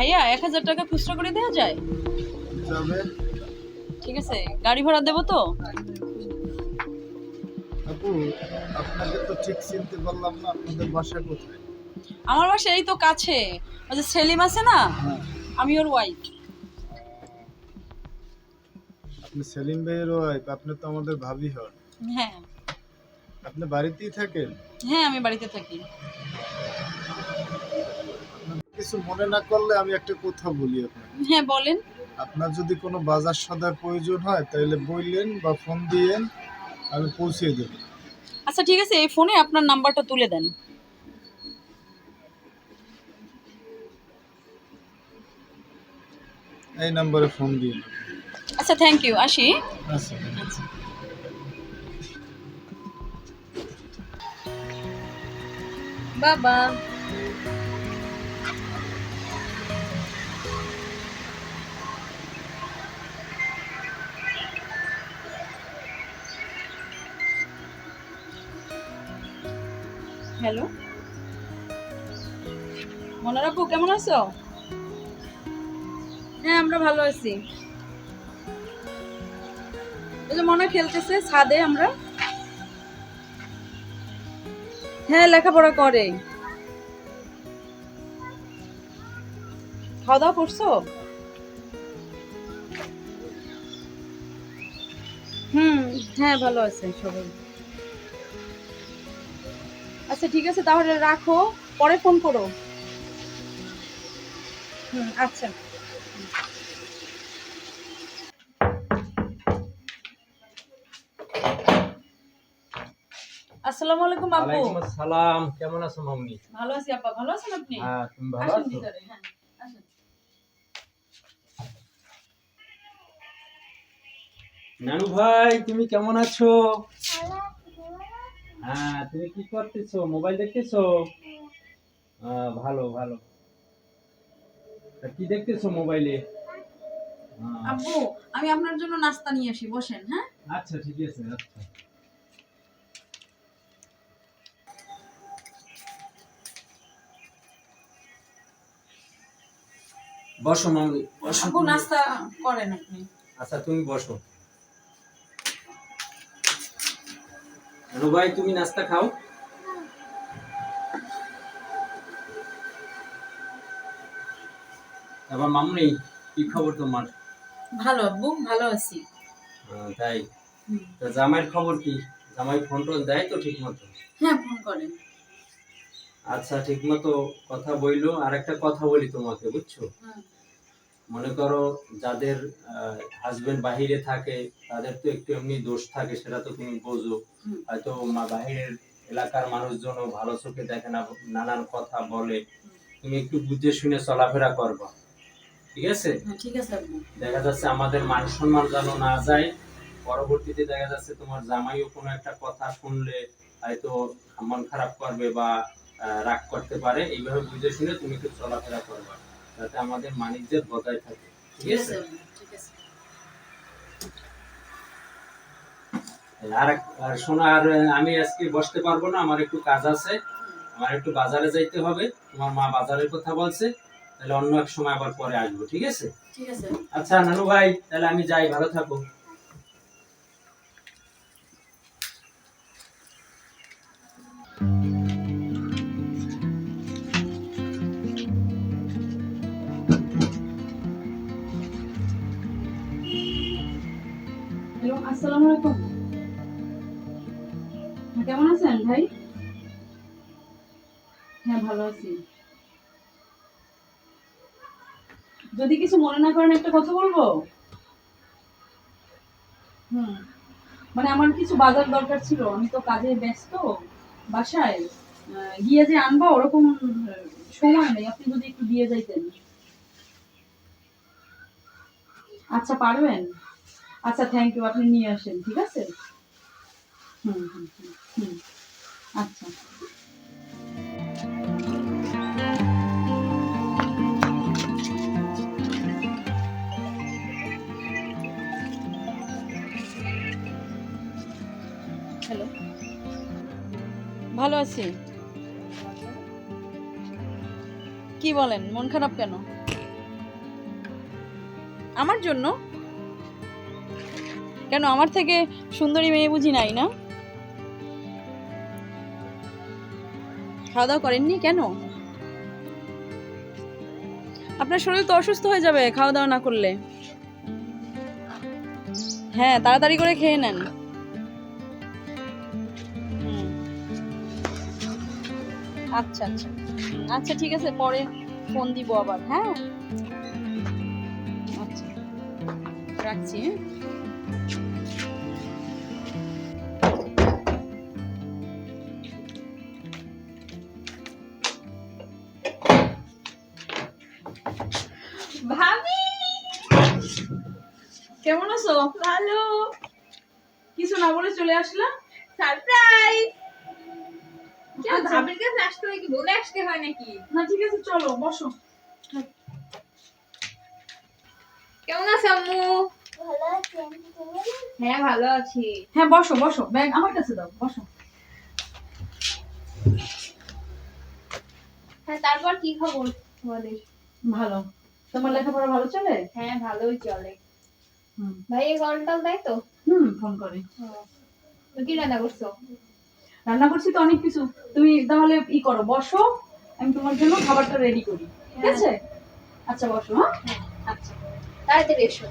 ভাইয়া এক হাজার টাকা খুচরা করে দেওয়া যায়? ঠিক আছে গাড়ি ভাড়া দেবো তো? আপু আপনাকে তো ঠিক চিনতে পারলাম না আপনাদের বাসা কোথায়? আমার বাসা এই তো কাছে। ওই যে সেলিম আছে না? হ্যাঁ। আমি ওর ওয়াইফ আপনি সেলিম ভাইয়ের ওয়াইফ আপনি তো আমাদের ভাবি হন। হ্যাঁ। আপনি বাড়িতেই থাকেন? হ্যাঁ আমি বাড়িতে থাকি। কিছু মনে না করলে আমি একটা কথা বলি আপনাকে। হ্যাঁ বলেন। আপনার যদি কোনো বাজার সদার প্রয়োজন হয় তাহলে বললেন বা ফোন দিয়েন আমি পৌঁছে দেবো। আচ্ছা ঠিক আছে এই ফোনে আপনার নাম্বারটা তুলে দেন। এই নাম্বারে ফোন দিন আচ্ছা থ্যাংক ইউ আসি। আচ্ছা আচ্ছা বাবা। হ্যালো মনার কেমন আছো? হ্যাঁ আমরা ভালো আছি। ওই যে মনে খেলতেছে ছাদে আমরা। হ্যাঁ লেখাপড়া করে। খাওয়া দাওয়া করছ? হুম হ্যাঁ ভালো আছে সবাই। আচ্ছা ঠিক আছে? তাহলে রাখো পরে ফোন করো। হুম আচ্ছা। আসসালামু আলাইকুম আব্বু ওয়ালাইকুম আসসালাম। কেমন আছো মাম্মি? ভালো আছি আব্বা ভালো আছেন আপনি? হ্যাঁ তুমি ভালো আছো? ভিতরে হ্যাঁ আসুন। নানু ভাই তুমি কেমন আছো? হ্যাঁ তুমি কি করতেছো? মোবাইল দেখতেছো? ভালো ভালো। কি দেখতেছো মোবাইলে? আব্বু আমি আপনার জন্য নাস্তা নিয়ে আসি বসেন হ্যাঁ? আচ্ছা ঠিক আছে আচ্ছা। বসো মাম্মি বসো নাস্তা করেন আপনি। আচ্ছা তুমি বসো। ভাই তুমি নাস্তা খাও। এবার মামুনি কি খবর তোমার? ভালো আব্বু ভালো আছি। তাই? হুম। তা জামাইয়ের খবর কি? জামাই ফোন টোন দেয় তো ঠিক মতো হ্যাঁ ফোন করেন আচ্ছা ঠিক মতো কথা বইলো। আর একটা কথা বলি তোমাকে বুঝছ। মনে করো যাদের হাজবেন্ড বাহিরে থাকে তাদের তো একটু এমনি দোষ থাকে সেটা তো তুমি বোঝো। হয়তো মা বাহিরের এলাকার মানুষজন ভালো চোখে দেখে না নানান কথা বলে। তুমি একটু বুঝে শুনে চলাফেরা করবা। ঠিক আছে? হ্যাঁ ঠিক আছে দেখা যাচ্ছে আমাদের মান সম্মান যেন না যায় পরবর্তীতে দেখা যাচ্ছে তোমার জামাইও কোনো একটা কথা শুনলে হয়তো মন খারাপ করবে বা রাগ করতে পারে। এইভাবে বুঝে শুনে তুমি একটু চলাফেরা করবা। যাতে আমাদের মানিকদের বজায় থাকে। ঠিক আছে? আর শোনো আর আমি আজকে বসতে পারব না আমার একটু কাজ আছে। আমার একটু বাজারে যাইতে হবে তোমার মা বাজারের কথা বলছে। তাহলে অন্য এক সময় আবার পরে আসব ঠিক আছে? ঠিক আছে। আচ্ছা নানু ভাই তাহলে আমি যাই ভালো থাকো। আসসালামু আলাইকুম। হ্যাঁ, কেমন আছেন ভাই? হ্যাঁ ভালো আছি। যদি কিছু মনে না করেন একটা কথা বলব? হুম মানে আমার কিছু বাজার দরকার ছিল আমি তো কাজে ব্যস্ত বাসায় গিয়ে যে আনব ওরকম সময় নেই আপনি যদি একটু দিয়ে যাইতেন। আচ্ছা পারবেন? আচ্ছা থ্যাংক ইউ আপনি নিয়ে আসেন, ঠিক আছে? হুম হুম আচ্ছা। হ্যালো ভালো আছি। কি বলেন, মন খারাপ কেন? আমার জন্য? কেন আমার থেকে সুন্দরী মেয়ে বুঝি নাই, না? খাওয়া দাওয়া করেননি কেন? আপনার শরীর তো অসুস্থ হয়ে যাবে খাওয়া দাওয়া না করলে। হ্যাঁ তাড়াতাড়ি করে খেয়ে নেন। আচ্ছা আচ্ছা। আচ্ছা ঠিক আছে, পরে ফোন দিব আবার হ্যাঁ? আচ্ছা রাখছি হ্যাঁ? কেমন আছো? ভালো। কিছু না বলে চলে আসলাম। সারপ্রাইজ। ভাবির কাছে আসতে হয় কি? বলে আসতে হয় নাকি? না ঠিক আছে চলো বসো। কেমন আছো আম্মু? হ্যাঁ ভালো আছি। হ্যাঁ বসো বসো। ব্যাগ আমার কাছে দাও বসো। হ্যাঁ তারপর কি খবর তোমাদের? ভালো। তোমার লেখাপড়া ভালো চলে? হ্যাঁ ভালোই চলে। ভাই এই কল টল দেয় তো? হুম ফোন করে। কি রান্না করছ? রান্না করছি তো অনেক কিছু। তুমি তাহলে ই করো বসো আমি তোমার জন্য খাবারটা রেডি করি। ঠিক আছে? আচ্ছা বসো হ্যাঁ। আচ্ছা। তাড়াতাড়ি এসো।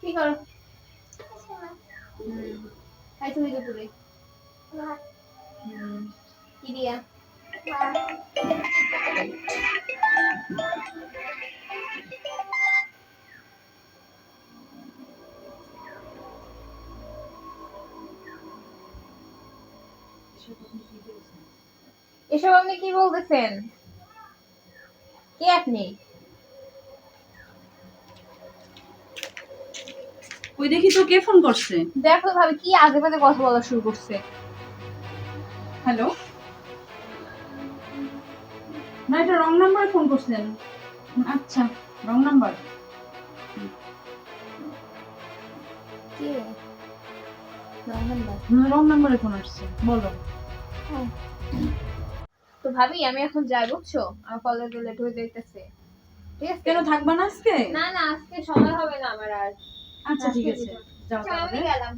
কি করো? হুম খাই তুমি দুপুরে। হুম। কি দিয়া? এসব আপনি কি বলতেছেন? কে আপনি? ওই দেখি তো কে ফোন করছে? দেখো ভাবে কি আজে বাজে কথা বলা শুরু করছে। হ্যালো? না এটা রং নাম্বারে ফোন করছেন আচ্ছা রং নাম্বার। কে। রং নাম্বারে। ফোন আসছে বলো। তো ভাবি আমি এখন যাই বুঝছ? আমার কলেজে লেট হয়ে যাইতেছে। ঠিক আছে? কেন থাকবা না আজকে? না না আজকে সময় হবে না আমার আর। আচ্ছা ঠিক আছে। যাও আচ্ছা, আমি গেলাম।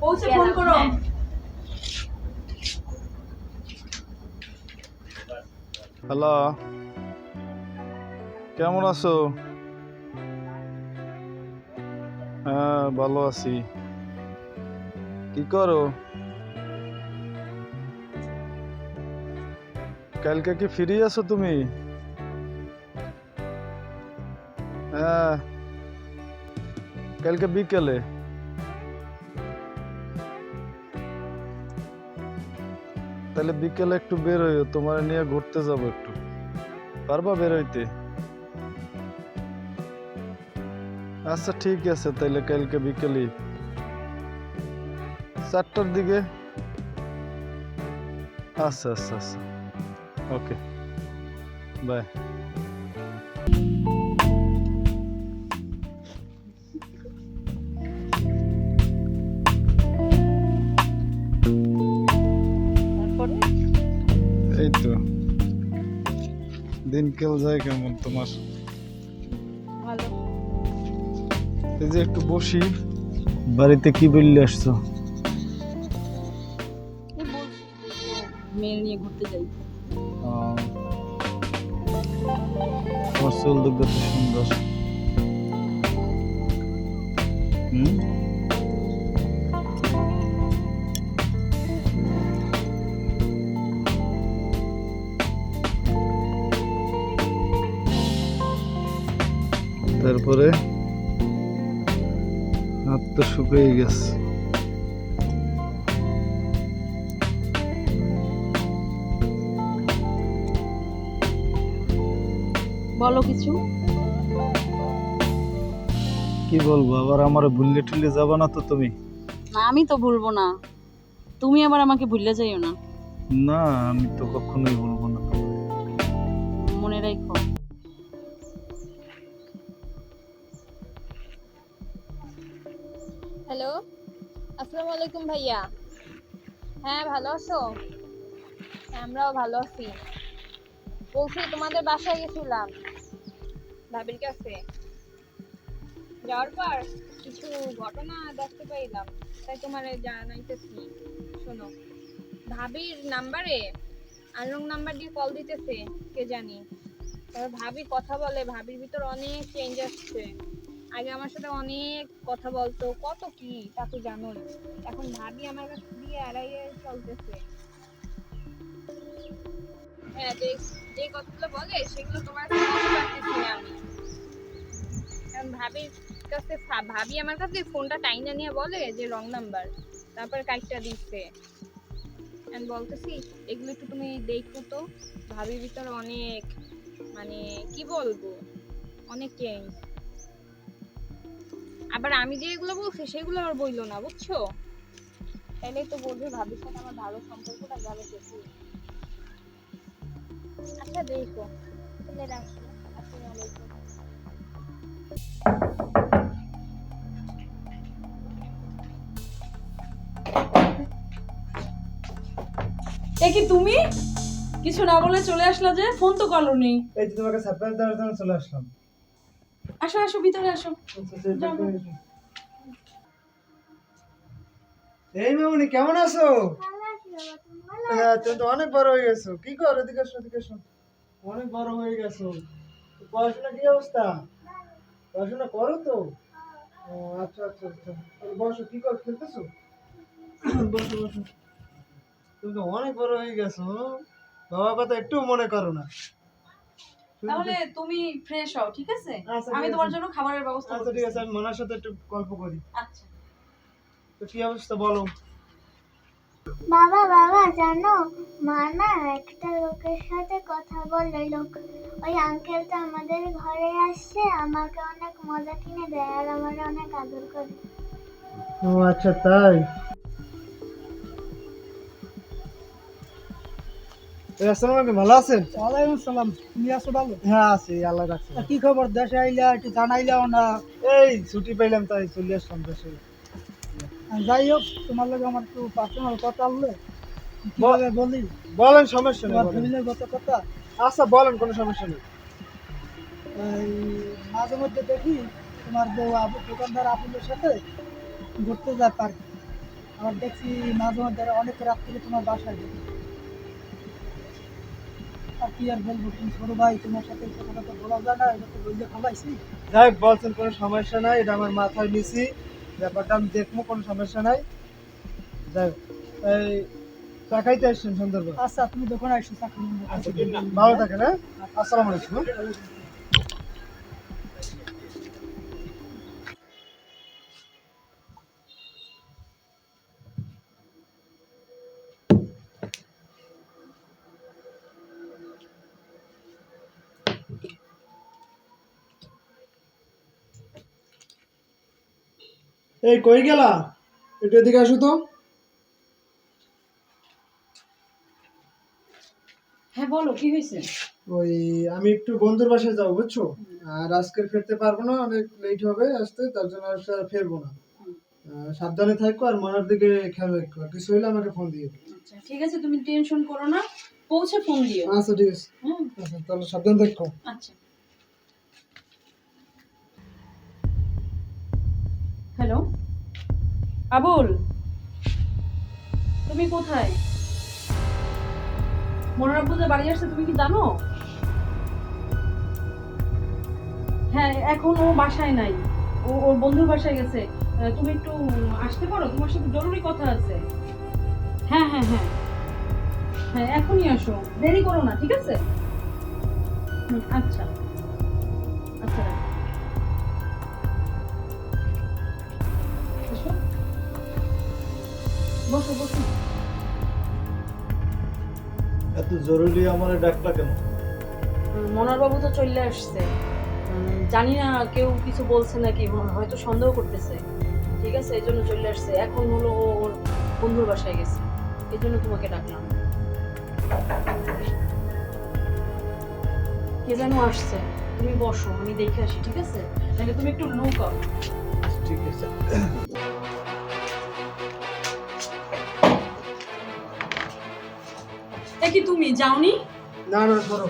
পৌঁছে ফোন করো। হ্যাঁ। হ্যালো। কেমন আছো? হ্যাঁ ভালো আছি। কি করো? কালকে কি ফ্রি আছো তুমি? হ্যাঁ কালকে বিকেলে। তাহলে বিকেলে একটু বের হইও তোমার নিয়ে ঘুরতে যাব একটু। পারবা বের হইতে আচ্ছা ঠিক আছে তাইলে কালকে বিকেলে চারটার দিকে? আচ্ছা আচ্ছা আচ্ছা। ওকে। বাই। দিনকাল যায় কেমন তোমার? ভালো। এই যে একটু বসি বাড়িতে কি বললে আসছো? মেয়ে নিয়ে ঘুরতে যাই। তোমার চুল দেখতে সুন্দর। হুম? তারপরে হাত তো শুকিয়ে গেছে। বলো কিছু। কি বলব আবার আমার ভুললে টুললে যাবা না তো তুমি? না আমি তো ভুলবো না। তুমি আবার আমাকে ভুললে যাইও না। না আমি তো কখনোই বলব না মনে রাখো। আলাইকুম ভাইয়া। হ্যাঁ ভালো আছো? আমরাও ভালো আছি। বলছি, তোমাদের বাসায় গেছিলাম। ভাবির কাছে। যাওয়ার পর কিছু ঘটনা দেখতে পাইলাম। তাই তোমার জানাইতেছি। শোনো, ভাবির নাম্বারে আনরং নাম্বার দিয়ে কল দিতেছে, কে জানি। তারপর ভাবি কথা বলে, ভাবির ভিতর অনেক চেঞ্জ আসছে। আগে আমার সাথে অনেক কথা বলতো, কত কি তা তো জানোই। এখন ভাবি আমার কাছ দিয়ে এড়াইয়ে চলতেছে। হ্যাঁ যে কথাগুলো বলে সেগুলো তোমার কাছে আমি। কারণ ভাবি আমার কাছে ফোনটা নিয়ে বলে যে নাম্বার, তারপর দিচ্ছে। বলতেছি, এগুলো একটু তুমি দেখো তো। ভিতর অনেক মানে কি বলব, অনেক চেঞ্জ আবার আমি যে এগুলো বলছি, সেগুলো আর বইলো না, বুঝছ? তাইলেই তো বলবে ভাবির সাথে আমার ভালো সম্পর্কটা যাবে বেশি আচ্ছা দেখো। তাহলে আসসালামু কি তুমি? কিছু না বলে চলে আসলা যে, ফোন তো করনি। এই যে তোমাকে সারপ্রাইজ দেওয়ার জন্য চলে আসলাম। আসো আসো ভিতরে আসো। এই মামনি কেমন আছো? হ্যাঁ তুমি তো অনেক বড় হয়ে গেছো। কি করো এদিকে এসো এদিকে এসো অনেক বড় হয়ে গেছো। পড়াশোনা কি অবস্থা? পড়াশোনা করো তো। ও আচ্ছা আচ্ছা আচ্ছা। বসো কি কর খেলতেছো? বসো বসো। তুমি তো অনেক বড় হয়ে গেছো। বাবার কথা একটু মনে করো না। তাহলে তুমি ফ্রেশ হও ঠিক আছে? আচ্ছা, আমি তোমার জন্য খাবারের ব্যবস্থা আচ্ছা ঠিক আছে আমি মনার সাথে একটু গল্প করি। আচ্ছা। তো কি অবস্থা বলো? বাবা বাবা জানো মা না একটা লোকের সাথে কথা বলে লোক ওই আঙ্কেলটা আমাদের ঘরে আসছে আমাকে অনেক মজা কিনে দেয় আর আমার অনেক আদর করে। ও আচ্ছা তাই? আসসালামু আলাইকুম ভালো আছেন? ওয়ালাইকুম সালাম তুমি আছো ভালো? হ্যাঁ আছি আল্লাহ রাখছে। কি খবর? দেশে আইলা একটু জানাইলাও না। এই ছুটি পাইলাম তাই চলে আসলাম দেশে। যাই হোক তোমার লগে আমার একটু পার্সোনাল কথা কীভাবে বলি? বলেন সমস্যা নেই ফ্যামিলির কথা আচ্ছা বলেন কোনো সমস্যা নেই। মাঝে মধ্যে দেখি তোমার বউ দোকানদার আপুদের সাথে ঘুরতে যায় পার্কে। আবার দেখছি মাঝে মধ্যে অনেক রাত্রে তোমার বাসায়। দেখি কি আর বলব তুমি ছোট ভাই তোমার সাথে কথা তো বলা যায় না এটা তো বললে খাবাইছি যাই হোক, বলছেন কোনো সমস্যা নাই এটা আমার মাথায় নিছি। ব্যাপারটা আমি দেখব কোনো সমস্যা নাই। যাই হোক, এই টাকাইতে আসছেন সুন্দরবন? আচ্ছা তুমি দোকানে আসো চাকরি আচ্ছা ভালো থাকেন হ্যাঁ? আসসালামু আলাইকুম। এই কই গেলা? একটু এদিকে আসো তো। হ্যাঁ বলো কি হয়েছে? ওই আমি একটু বন্ধুর বাসায় যাব বুঝছ? আর আজকে ফিরতে পারব না অনেক লেট হবে আসতে তার জন্য আর ফিরবো না। সাবধানে থাকো আর মনের দিকে খেয়াল রাখো আর কিছু হইলে আমাকে ফোন দিও। আচ্ছা ঠিক আছে তুমি টেনশন করো না পৌঁছে ফোন দিও। আচ্ছা ঠিক আছে। আচ্ছা তাহলে সাবধানে থাকো। আচ্ছা। হ্যালো? আবুল, তুমি কোথায়? মনোর আব্বু বাড়ি আসছে, তুমি কি জানো? হ্যাঁ এখন ও বাসায় নাই। ও, ওর বন্ধুর বাসায় গেছে। তুমি একটু আসতে পারো? তোমার সাথে জরুরি কথা আছে। হ্যাঁ হ্যাঁ হ্যাঁ। হ্যাঁ এখনই আসো। দেরি করো না, ঠিক আছে? আচ্ছা। জরুরি আমার ডাকটা কেন? মনার বাবু তো চলে আসছে। জানি না কেউ কিছু বলছে নাকি হয়তো সন্দেহ করতেছে। ঠিক আছে এই জন্য চলে আসছে। এখন হলো ও ওর বন্ধুর বাসায় গেছে। এই জন্য তোমাকে ডাকলাম। কে যেন আসছে। তুমি বসো আমি দেখে আসি ঠিক আছে? তাহলে তুমি একটু লুক ঠিক আছে। কি তুমি? যাওনি? না না সরো।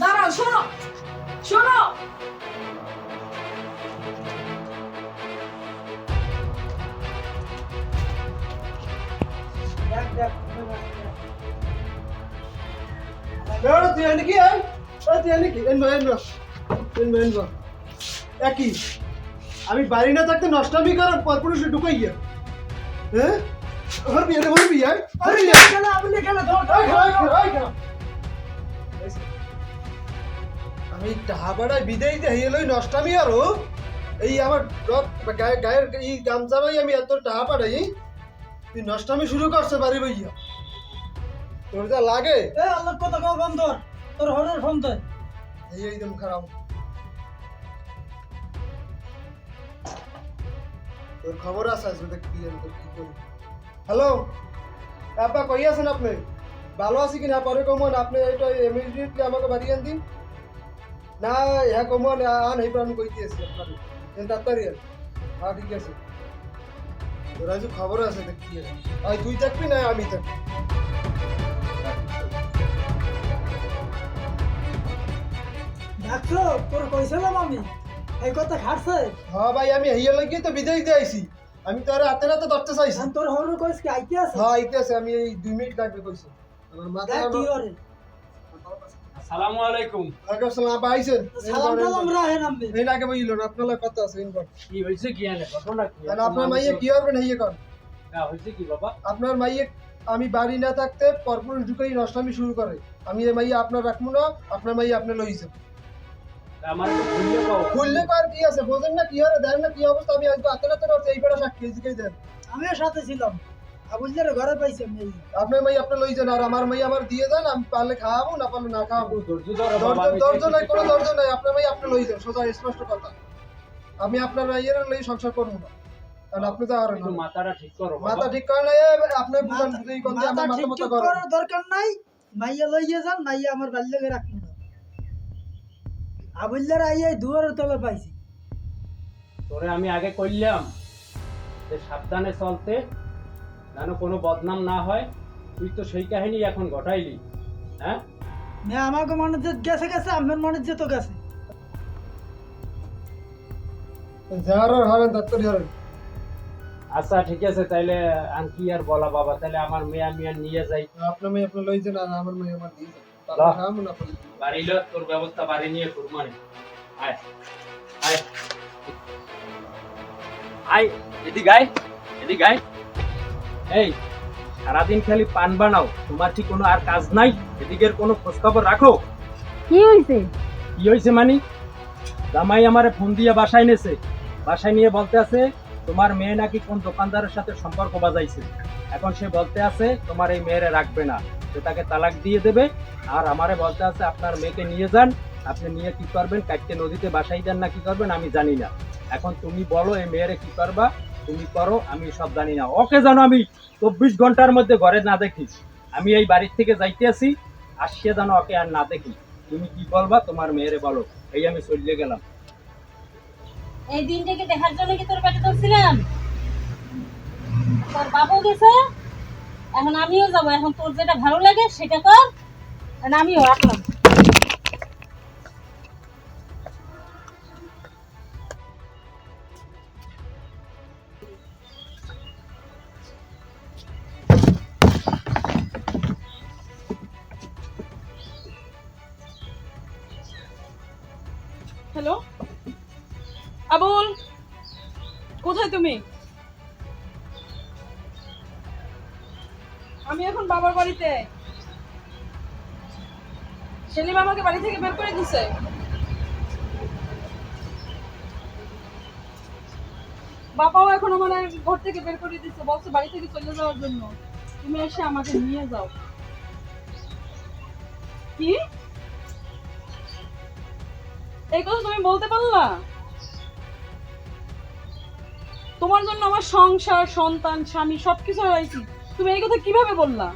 দাঁড়াও শোনো শোনো দেখ দেখ বেরো তুই এনে কি তুই এনে কি? এনবো এনবো। এনবো এনবো। একই। আমি বাড়ি না থাকতে নষ্টামি কর পরপুরুষে ঢুকাইয়া। হ্যাঁ? ধর খা, ওই খা। আমি দেই লই নষ্টামি আরও এই আমার গায়ে- গায়ের এই গামছা ভাই আমি এত টাহা তুই নষ্টামি শুরু করছে বাড়ি ভাইয়া তোর যা লাগে। এ আল্লাহ কত কও বন্ধ তোর হরের ফোন তো এই একদম খারাপ তোর খবর আছে দেখ আমি কি করি। হ্যালো আব্বা কই আছেন আপনি? ভালো আছি কিনা? পরে কমন আপনি এইটা ইমিডিয়েটলি আমাকে বাড়ি আন দিন না হ্যাঁ কমন আন এই আমি কই দিয়েছি আপনার তাড়াতাড়ি হ্যাঁ ঠিক আছে। তোর আজ খবর আছে দেখ ভাই তুই থাকবি না আমি থাকবি। ডাকছো তোর কইছিলাম আমি। এই কথা খাটছে। হ্যাঁ ভাই আমি হেয়ার লাগিয়ে তো বিদেশ দিয়ে আইছি। আমি তো আর হাতে নাতে ধরতে চাইছি। তোর হরের কইস কি আইতে আছে? হ্যাঁ আইতে আছে আমি এই দুই মিনিট লাগবে কইছি। আমার মাথা কি হরে আসসালামু আলাইকুম। ওয়ালাইকুম আসসালাম আপা আইছেন? সালাম টালাম রাহে নামবে। এই আগে বইল না আপনার লাগে কথা আছে ইনবর কি হয়েছে কি আনে ঘটনা কি? আর আপনার মাইয়ে কি করবেন হেয়ে কর? হ্যাঁ, হয়েছে কি বাবা? আপনার মাইয়ে আমি বাড়ি না থাকতে পরপুর ঢুকেই নষ্টামি শুরু করে। আমি এই মাইয়ে আপনার রাখব না আপনার মাইয়ে আপনি লইছেন আমার একটু ভুলিয়ে পাও খুললে কর কি আছে? বোঝেন না কি হরে দেন না কি অবস্থা। আমি আজকে দেন। আমিও সাথে ছিলাম। ঘরে পাইছি। আপনার মাইয়ে আপনি আর আমার মাইয়ে আমার দিয়ে দেন আমি পারলে খাওয়াবো না পারলে খাওয়াবো। ধৈর্য নাই দেখছি কোনো কি দরজা নাই আপনার ভাই আপনি লই যান সোজা স্পষ্ট কথা। আমি আপনার ভাইয়ের লই সংসার করব না। কারণ আপনি তো আর মাথাটা ঠিক করো মাথা ঠিক করে নাই আপনি বুঝান বুঝেই কোন মাথা ঠিক মতো ঠিক করো। করার দরকার নাই। মাইয়া লইয়ে যান মাইয়া আমার বাল্যকে না আবুলদের আইয়াই দুয়ারের তলে পাইছি। তোরে আমি আগে কইলাম যে সাবধানে চলতে যেন কোনো বদনাম না হয়। তুই তো সেই কাহিনী এখন ঘটাইলি হ্যাঁ? মেয়ে আমাকে মনে যে গেছে গেছে আমার মনে যে তো গেছে। যার আচ্ছা ঠিক আছে তাইলে আর কি আর বলা বাবা তাহলে আমার মেয়ে আমি আর নিয়ে যাই। আপনার মেয়ে আপনি লই যান আর আমার মেয়ে আমার দিয়ে যান বাহ। তারপর খাওয়াবো না পারলে। বাড়ি লো তোর ব্যবস্থা বাড়ি নিয়ে কুরবানি আয়। আয়। আয় এদিকে আয় এদিকে আয়। এই সারাদিন খালি পান বানাও তোমার কি কোনো আর কাজ নাই? এদিকের কোনো খোঁজখবর রাখো। কি হয়েছে কি হয়েছে মানি? জামাই আমারে ফোন দিয়ে বাসায় নেছে। বাসায় নিয়ে বলতে আছে তোমার মেয়ে নাকি কোন দোকানদারের সাথে সম্পর্ক বাজাইছে? এখন সে বলতে আছে তোমার এই মেয়েরে রাখবে না। সে তাকে তালাক দিয়ে দেবে আর আমারে বলতে আছে, আপনার মেয়েকে নিয়ে যান, আপনি নিয়ে কি করবেন? কাটতে নদীতে বাসাই দেন না, কি করবেন? আমি জানি না। এখন তুমি বলো, এই মেয়েরে কি করবা? তুমি করো, আমি সব জানি না। ওকে জানো আমি চব্বিশ ঘণ্টার মধ্যে ঘরে না দেখি। আমি এই বাড়ির থেকে যাইতে আসি আসছে জানো ওকে আর না দেখি। তুমি কি বলবা? তোমার মেয়েরে বলো। এই আমি চলে গেলাম। এই দিনটাকে দেখার জন্য কি তোর পেটে ধরছিলাম তোর বাবু গেছে। এখন আমিও যাব। এখন তোর যেটা ভালো লাগে, সেটা কর। আর আমিও রাখলাম বের করে দিছে। বাবাও এখন মানে ঘর থেকে বের করে দিচ্ছে বলছে বাড়ি থেকে চলে যাওয়ার জন্য। তুমি এসে আমাকে নিয়ে যাও। কি? এই কথা তুমি বলতে পারলা? তোমার জন্য আমার সংসার, সন্তান, স্বামী সবকিছু হারাইছি তুমি এই কথা কীভাবে বললা?